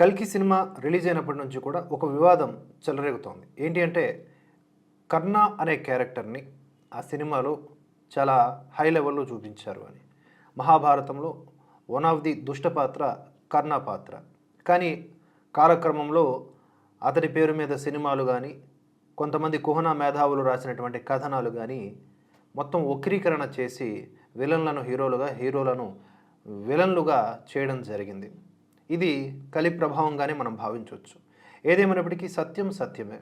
కల్కి cinema release అయినప్పటి నుంచి కూడా ఒక వివాదం చెలరేగుతోంది. ఏంటి అంటే కర్ణ అనే క్యారెక్టర్ని ఆ సినిమాలో చాలా హై లెవెల్లో చూపించారు అని. మహాభారతంలో వన్ ఆఫ్ ది దుష్ట పాత్ర కర్ణ పాత్ర. కానీ కాలక్రమంలో అతని పేరు మీద సినిమాలు కానీ కొంతమంది కుహనా మేధావులు రాసినటువంటి కథనాలు కానీ మొత్తం వక్రీకరణ చేసి విలన్లను హీరోలుగా హీరోలను విలన్లుగా చేయడం జరిగింది. ఇది కలి ప్రభావంగానే మనం భావించవచ్చు. ఏదేమైనప్పటికీ సత్యం సత్యమే.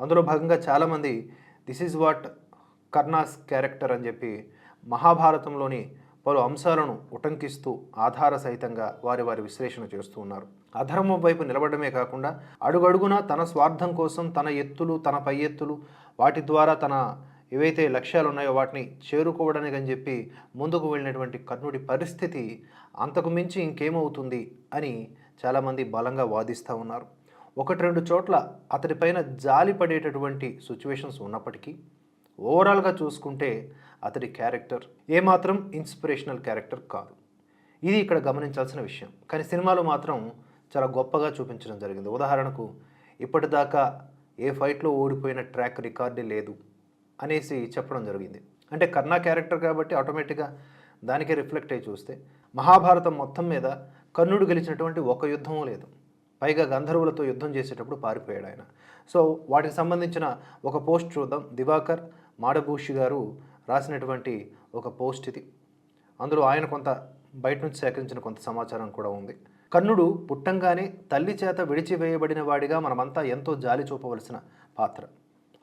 అందులో భాగంగా చాలామంది this is what Karna's character అని చెప్పి మహాభారతంలోని పలు అంశాలను ఉటంకిస్తూ ఆధార సహితంగా వారి వారి విశ్లేషణ చేస్తూ ఉన్నారు. అధర్మం వైపు నిలబడమే కాకుండా అడుగడుగునా తన స్వార్థం కోసం తన ఎత్తులు తన పై ఎత్తులు వాటి ద్వారా తన ఏవైతే లక్ష్యాలు ఉన్నాయో వాటిని చేరుకోవడానికి అని చెప్పి ముందుకు వెళ్ళినటువంటి కర్ణుడి పరిస్థితి అంతకు మించి ఇంకేమవుతుంది అని చాలామంది బలంగా వాదిస్తూ ఉన్నారు. ఒకటి రెండు చోట్ల అతడిపైన జాలి పడేటటువంటి సిచ్యువేషన్స్ ఉన్నప్పటికీ ఓవరాల్గా చూసుకుంటే అతడి క్యారెక్టర్ ఏమాత్రం ఇన్స్పిరేషనల్ క్యారెక్టర్ కాదు. ఇది ఇక్కడ గమనించాల్సిన విషయం. కానీ సినిమాలో మాత్రం చాలా గొప్పగా చూపించడం జరిగింది. ఉదాహరణకు ఇప్పటిదాకా ఏ ఫైట్లో ఓడిపోయిన ట్రాక్ రికార్డే లేదు. అనేసి చెప్పడం జరిగింది. అంటే కర్ణా క్యారెక్టర్ కాబట్టి ఆటోమేటిక్గా దానికే రిఫ్లెక్ట్ అయ్యి చూస్తే మహాభారతం మొత్తం మీద కర్ణుడు గెలిచినటువంటి ఒక యుద్ధము లేదు. పైగా గంధర్వులతో యుద్ధం చేసేటప్పుడు పారిపోయాడు ఆయన. సో వాటికి సంబంధించిన ఒక పోస్ట్ చూద్దాం. దివాకర్ మాడభూషి గారు రాసినటువంటి ఒక పోస్ట్ ఇది. అందులో ఆయన కొంత బయట నుంచి సేకరించిన కొంత సమాచారం కూడా ఉంది. కర్ణుడు పుట్టంగానే తల్లి చేత విడిచివేయబడిన వాడిగా మనమంతా ఎంతో జాలి చూపవలసిన పాత్ర.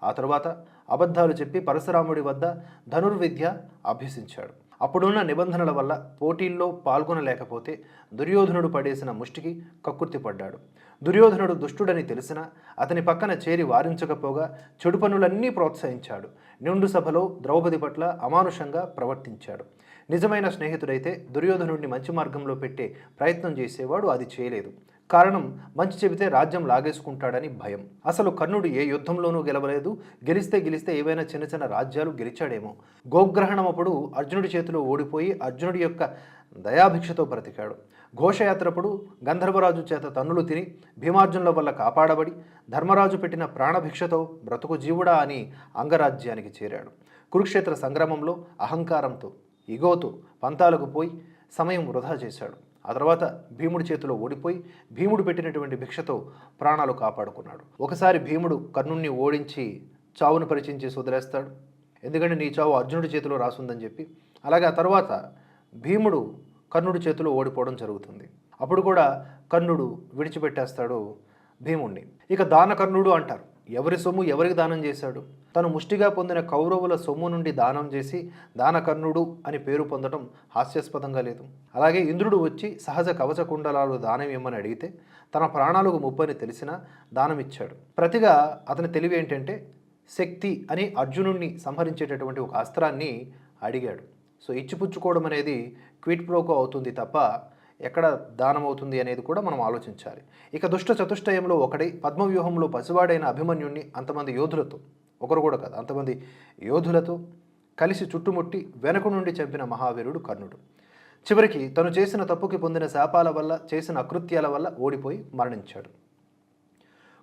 ఆ తర్వాత అబద్ధాలు చెప్పి పరశురాముడి వద్ద ధనుర్విద్య అభ్యసించాడు. అప్పుడున్న నిబంధనల వల్ల పోటీల్లో పాల్గొనలేకపోతే దుర్యోధనుడు పడేసిన ముష్టికి కక్కుర్తి పడ్డాడు. దుర్యోధనుడు దుష్టుడని తెలిసినా అతని పక్కన చేరి వారించకపోగా చెడు పనులన్నీ ప్రోత్సహించాడు. నిండు సభలో ద్రౌపది పట్ల అమానుషంగా ప్రవర్తించాడు. నిజమైన స్నేహితుడైతే దుర్యోధనుడిని మంచి మార్గంలో పెట్టే ప్రయత్నం చేసేవాడు అది చేయలేదు. కారణం మంచి చెబితే రాజ్యం లాగేసుకుంటాడని భయం. అసలు కర్ణుడు ఏ యుద్ధంలోనూ గెలవలేదు. గెలిస్తే గెలిస్తే ఏవైనా చిన్న చిన్న రాజ్యాలు గెలిచాడేమో. గోగ్రహణం అప్పుడు అర్జునుడి చేతిలో ఓడిపోయి అర్జునుడి యొక్క దయాభిక్షతో బ్రతికాడు. ఘోషయాత్రప్పుడు గంధర్వరాజు చేత తన్నులు తిని భీమార్జునుల వల్ల కాపాడబడి ధర్మరాజు పెట్టిన ప్రాణభిక్షతో బ్రతుకు జీవుడా అని అంగరాజ్యానికి చేరాడు. కురుక్షేత్ర సంగ్రామంలో అహంకారంతో ఇగోతో పంతాలకు పోయి సమయం వృధా చేశాడు. ఆ తర్వాత భీముడి చేతిలో ఓడిపోయి భీముడు పెట్టినటువంటి భిక్షతో ప్రాణాలు కాపాడుకున్నాడు. ఒకసారి భీముడు కర్ణుణ్ణి ఓడించి చావును పరిచయం చేసి వదిలేస్తాడు. ఎందుకంటే నీ చావు అర్జునుడి చేతిలో రాసుందని చెప్పి. అలాగే ఆ తర్వాత భీముడు కర్ణుడి చేతిలో ఓడిపోవడం జరుగుతుంది. అప్పుడు కూడా కర్ణుడు విడిచిపెట్టేస్తాడు భీముణ్ణి. ఇక దానకర్ణుడు అంటారు. ఎవరి సొమ్ము ఎవరికి దానం చేశాడు? తను ముష్టిగా పొందిన కౌరవుల సొమ్ము నుండి దానం చేసి దానకర్ణుడు అని పేరు పొందడం హాస్యాస్పదంగా లేదు. అలాగే ఇంద్రుడు వచ్చి సహజ కవచ కుండలాలు దానం ఇమ్మని అడిగితే తన ప్రాణాలకు ముప్పని తెలిసినా దానం ఇచ్చాడు ప్రతిగా అతని తెలివి ఏంటంటే శక్తి అని అర్జునుడిని సంహరించేటటువంటి ఒక అస్త్రాన్ని అడిగాడు. సో ఇచ్చిపుచ్చుకోవడం అనేది క్విట్ ప్రోకో అవుతుంది తప్ప ఎక్కడ దానం అవుతుంది అనేది కూడా మనం ఆలోచించాలి. ఇక దుష్ట చతుష్టయంలో ఒకటి పద్మవ్యూహంలో పసివాడైన అభిమన్యుణ్ణి అంతమంది యోధులతో ఒకరు కూడా కాదు అంతమంది యోధులతో కలిసి చుట్టుముట్టి వెనక నుండి చంపిన మహావీరుడు కర్ణుడు. చివరికి తను చేసిన తప్పుకి పొందిన శాపాల వల్ల చేసిన అకృత్యాల వల్ల ఓడిపోయి మరణించాడు.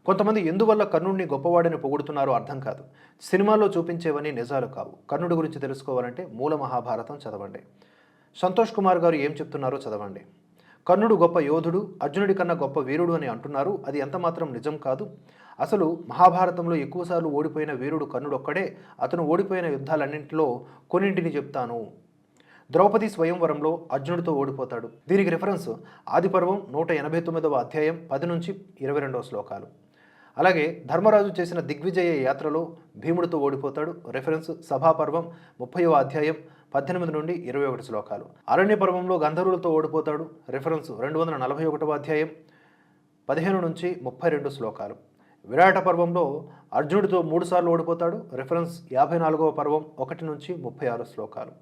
కొంతమంది ఎందువల్ల కర్ణుడిని గొప్పవాడని పొగుడుతున్నారో అర్థం కాదు. సినిమాలో చూపించేవన్నీ నిజాలు కావు. కర్ణుడి గురించి తెలుసుకోవాలంటే మూల మహాభారతం చదవండి. సంతోష్ కుమార్ గారు ఏం చెప్తున్నారో చదవండి. కర్ణుడు గొప్ప యోధుడు అర్జునుడి కన్నా గొప్ప వీరుడు అని అంటున్నారు. అది ఎంతమాత్రం నిజం కాదు. అసలు మహాభారతంలో ఎక్కువసార్లు ఓడిపోయిన వీరుడు కర్ణుడు ఒక్కడే అతను ఓడిపోయిన యుద్ధాలన్నింటిలో కొన్నింటిని చెప్తాను. ద్రౌపది స్వయంవరంలో అర్జునుడితో ఓడిపోతాడు. దీనికి రిఫరెన్స్ ఆదిపర్వం నూట ఎనభై తొమ్మిదవ అధ్యాయం పది నుంచి ఇరవై రెండవ శ్లోకాలు. అలాగే ధర్మరాజు చేసిన దిగ్విజయ యాత్రలో భీముడితో ఓడిపోతాడు. రెఫరెన్స్ సభాపర్వం ముప్పైవ అధ్యాయం పద్దెనిమిది నుండి ఇరవై ఒకటి శ్లోకాలు. అరణ్య పర్వంలో గంధర్వులతో ఓడిపోతాడు. రిఫరెన్స్ రెండు వందల నలభై ఒకటవ అధ్యాయం పదిహేను నుంచి ముప్పై రెండు శ్లోకాలు. విరాట పర్వంలో అర్జునుడితో మూడుసార్లు ఓడిపోతాడు. రిఫరెన్స్ యాభై నాలుగవ పర్వం ఒకటి నుంచి ముప్పై ఆరు శ్లోకాలు.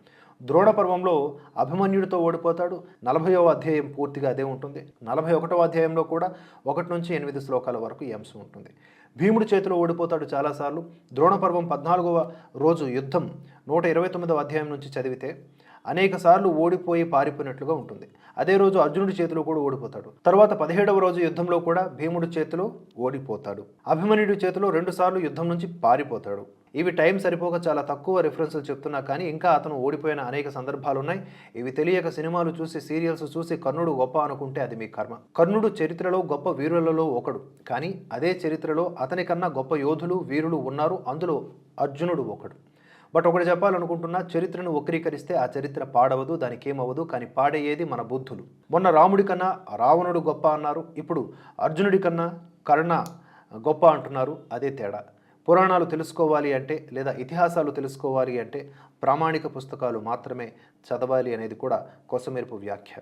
ద్రోణ పర్వంలో అభిమన్యుడితో ఓడిపోతాడు. నలభైవ అధ్యాయం పూర్తిగా అదే ఉంటుంది. నలభై ఒకటవ అధ్యాయంలో కూడా ఒకటి నుంచి ఎనిమిది శ్లోకాల వరకు ఈ అంశం ఉంటుంది. భీముడి చేతిలో ఓడిపోతాడు చాలాసార్లు. ద్రోణపర్వం పద్నాలుగవ రోజు యుద్ధం నూట ఇరవై తొమ్మిదవ అధ్యాయం నుంచి చదివితే అనేక సార్లు ఓడిపోయి పారిపోయినట్లుగా ఉంటుంది. అదే రోజు అర్జునుడి చేతిలో కూడా ఓడిపోతాడు. తర్వాత పదిహేడవ రోజు యుద్ధంలో కూడా భీముడి చేతిలో ఓడిపోతాడు. అభిమన్యుడి చేతిలో రెండు సార్లు యుద్ధం నుంచి పారిపోతాడు. ఇవి టైం సరిపోక చాలా తక్కువ రిఫరెన్సులు చెప్తున్నా కానీ ఇంకా అతను ఓడిపోయిన అనేక సందర్భాలు ఉన్నాయి ఇవి తెలియక సినిమాలు చూసి సీరియల్స్ చూసి కర్ణుడు గొప్ప అనుకుంటే అది మీ కర్మ. కర్ణుడు చరిత్రలో గొప్ప వీరులలో ఒకడు. కానీ అదే చరిత్రలో అతని కన్నా గొప్ప యోధులు వీరులు ఉన్నారు. అందులో అర్జునుడు ఒకడు. బట్ ఒకటి చెప్పాలనుకుంటున్నా చరిత్రను వక్రీకరిస్తే ఆ చరిత్ర పాడవదు దానికి ఏమవ్వదు కానీ పాడయ్యేది మన బుద్ధులు. మొన్న రాముడి కన్నా రావణుడు గొప్ప అన్నారు. ఇప్పుడు అర్జునుడి కన్నా కర్ణ గొప్ప అంటున్నారు. అదే తేడా. పురాణాలు తెలుసుకోవాలి అంటే లేదా ఇతిహాసాలు తెలుసుకోవాలి అంటే ప్రామాణిక పుస్తకాలు మాత్రమే చదవాలి అనేది కూడా కొసమెరుపు వ్యాఖ్య.